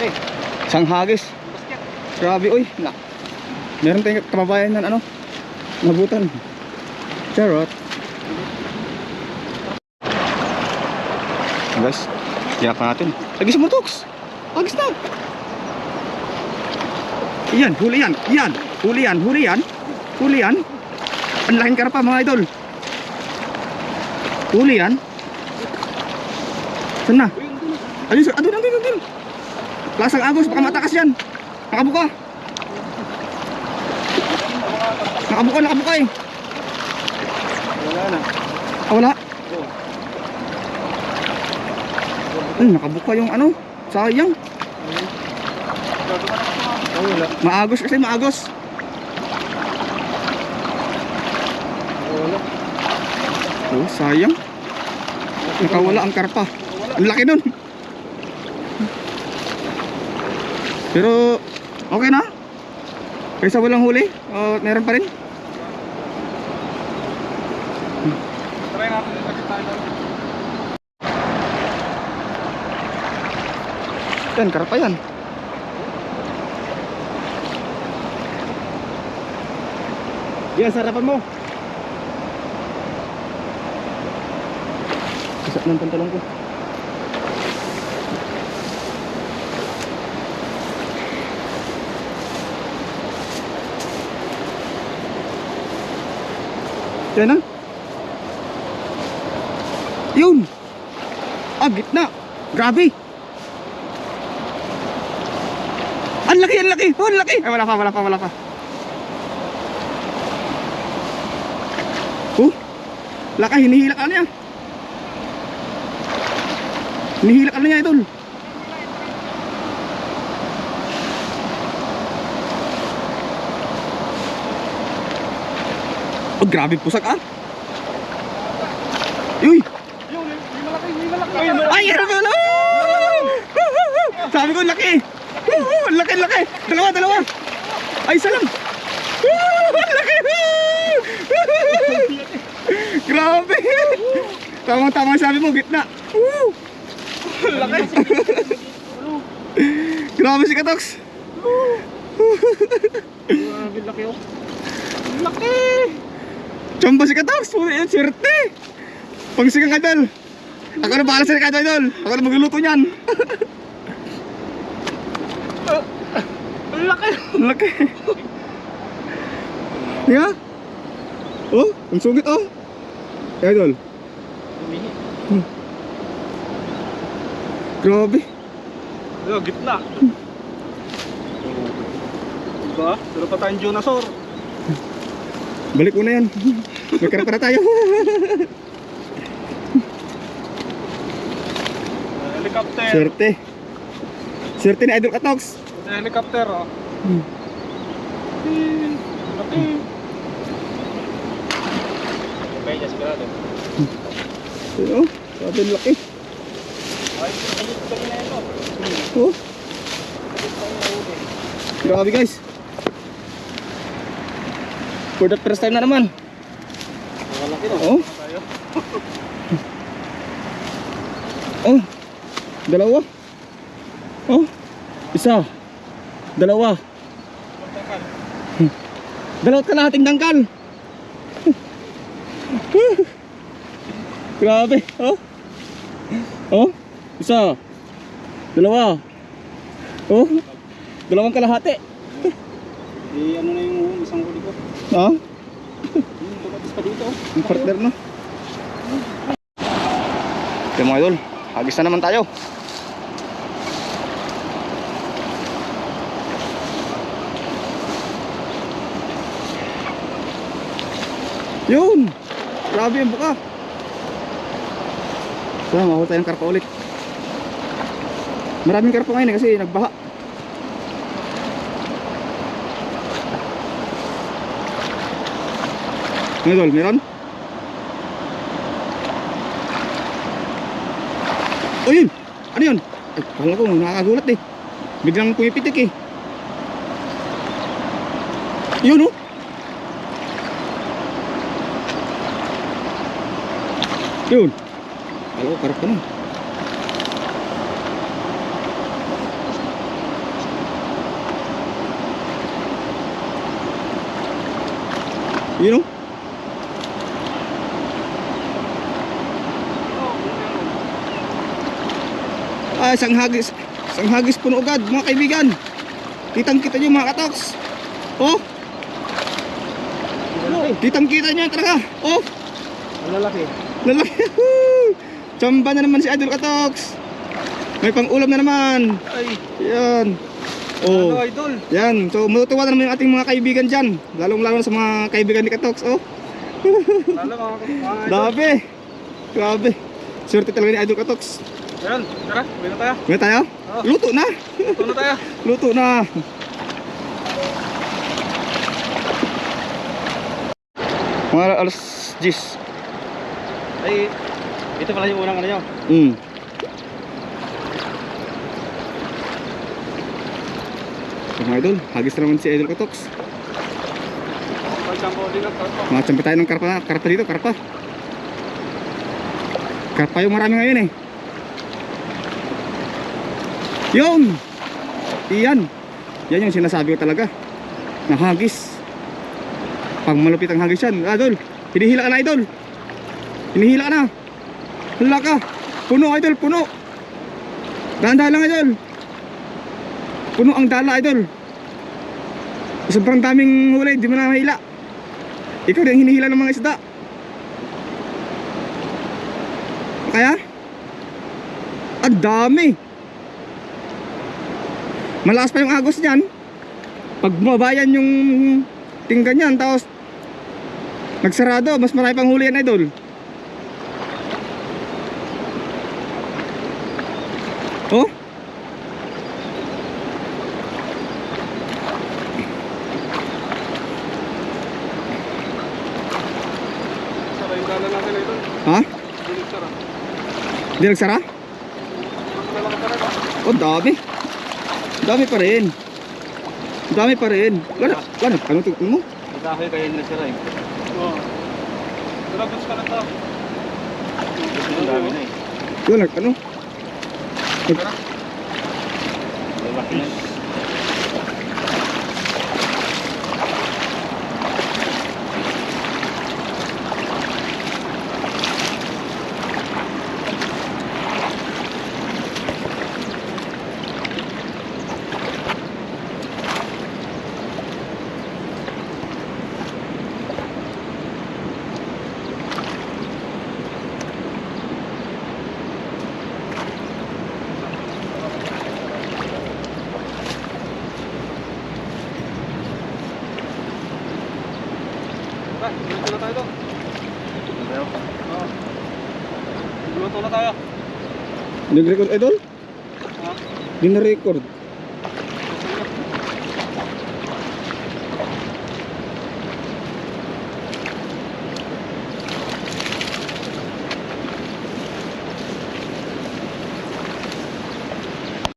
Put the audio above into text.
Malaki. Isang hagis. Basket. Grabe, uy. Na. Meron tayong kababayan ng ano? Nabutan. Charot. Guys, tiyak pa natin. Agis mo, Tox. Agis na. Iyan, huli yan. Iyan. Huli yan, huli yan. Huli yan. Ang laking karpa, mga idol. Huli yan. Saan na? Ayun, sir. Adun, adun, adun. Lasang agos, baka matakas yan. Nakabuka. Nakabuka, nakabuka eh. Wala na. Ah, wala. Ay, nakabuka yung ano. Sayang. Maagos kasi, maagos. Oh, sayang. Nakawala ang karpa. Ang laki nun. Pero, okay na. Kaysa walang huli, oh, meron pa rin. Try natin yung sakit tayo. Yan, karpa yan. Yan, sarapan mo. Isa ng pantalon ko. Yan na. Yun. Ah, gitna. Grabe. Ang laki, ang laki. Oh, ang laki. Ay, wala pa, wala pa, wala pa. Oh, laki, hinihila ka niya. Hinihila ka niya, idol. Oh, grabe pusak ah. Uy! Ay, ano ba? Ano? Sabi ko, laki. Ang laki, laki. Dalawa, dalawa. Ay, isa lang. Ang laki. Grabe. Tama-tama sabi mo, gitna. Laki. Grabe si Katox. Grabe, laki oh. Laki. Chamba si Katox. Puro yan, sirte. Pangsigang idol. Ako na bahala sa Ricardo idol. Ako na magluluto niyan. Laki. Laki. Nga? Oh, ang sungit oh. Idol. Umihi. Grabe. Yung gitna. Diba? Pero pa tayong dinosaur. Balik mo na yan. May karapara tayo. Helicopter. Swerte. Swerte ni Idol Katox. Helicopter oh. Hmm. Laki. Okay, just grado. Oh, grabe ang laki. Ay, ayun kanina ito. Oh, grabe guys. For the first time na naman. Oh. Oh, dalawa. Oh, isa. Dalawa. Takal. Dalawat kalahating dangkal. Grabe. Oh. Oh. Isa. Dalawa. Oh. Dalawang kalahati. Di ano na yung isang huli ko. Ha? Tumatis dito. oh. Yung partner no. Okay mga idol. Agis na naman tayo. Yun. Grabe yung buka. So, mahuli tayong karpa ulit. Maraming karpa ngayon eh, kasi nagbaha. Ano Idol, meron? O yun! Ano yun? Ay, parang ako, nakakagulat eh. Biglang pumipitik eh. Yun oh! Yun! Alam ko, karap ka na. Yun oh! Ah, isang hagis. Isang hagis puno agad, mga kaibigan. Kitang kita nyo mga katoks. Oh, kitang kita nyo talaga. Oh, lalaki. lalaki. Chamba na naman si Idol Katoks. May pang-ulam na naman. Ay, Yan. Oh. ano idol? Yan. So, matutuwa na naman yung ating mga kaibigan dyan. Lalong-lalo sa mga kaibigan ni Katoks. Oh, Lalo mga, mga idol. grabe. Grabe. Swerte talaga ni Idol Katoks. Yan, tara, uwi na tayo. May tayo? Oh. Luto na. Ito na tayo. Luto na. Mga alas 10. Ay, ito pala yung unang ano nyo. Mm. So, mga idol, hagis na naman si Idol ang karpa. Machampa tayo ng karpa, karpa dito, karpa. Karpa yung marami ngayon eh. Yun! Iyan. Yan yung sinasabi ko talaga. Na hagis. Pag malupit ang hagis yan. Idol, hinihila ka na idol. Hinihila ka na. Hala ka. Puno idol, puno. Dahan-dahan lang idol. Puno ang dala idol. Sobrang daming huli, di mo na mahila. Ikaw din hinihila ng mga isda. Kaya? Ang dami. Malakas pa yung agos niyan. Pag bumabayan yung tinggan niyan, tapos nagsarado, mas marami pang huli yan, idol. Oh? Ha? Dilig sara. Oh, dami. Dami pa rin. Dami pa rin. Wala, wala, ano ito mo? Dahil kaya hindi na sira eh. Oo. Grabe ka na to. Ang dami na eh. Wala, ano? Tara. Lalaki na. Nag-record, idol? Ha? Hindi na-record.